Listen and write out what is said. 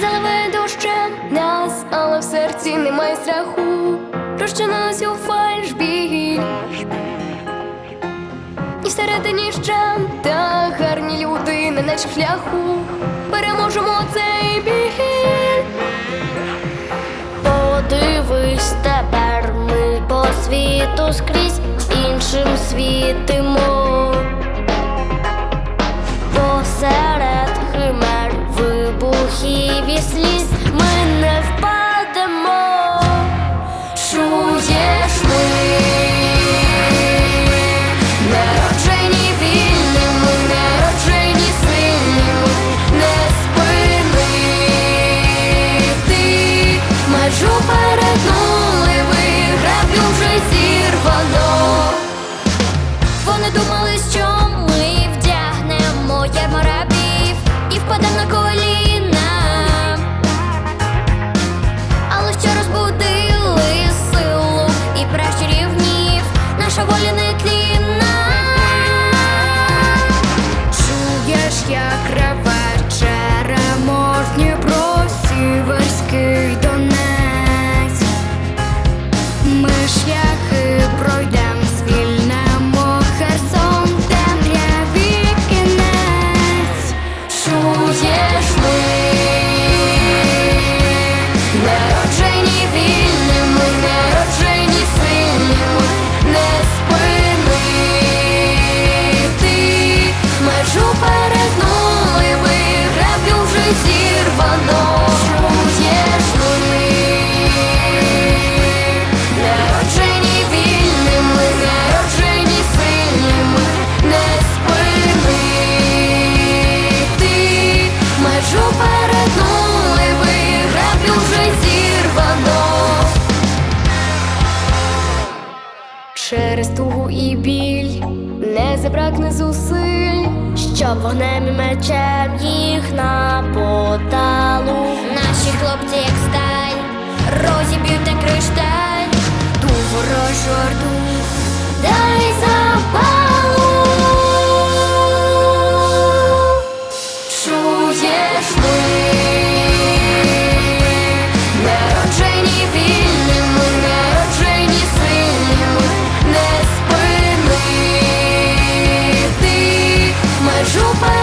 заливає дощем нас, але в серці немає страху, розчинилась у фальш. І всередині щем та гарні люди на наче шляху переможемо цей біль. Подивись тепер ми по світу скрізь іншим світимо. Перетнули, виграблю вже зірвано. Через тугу і біль не забракне зусиль. Щоб вогнем і мечем їх на поталу. Наші хлопці, як сталь, розіб'ють та кришталь. Ту ворожу орду you're super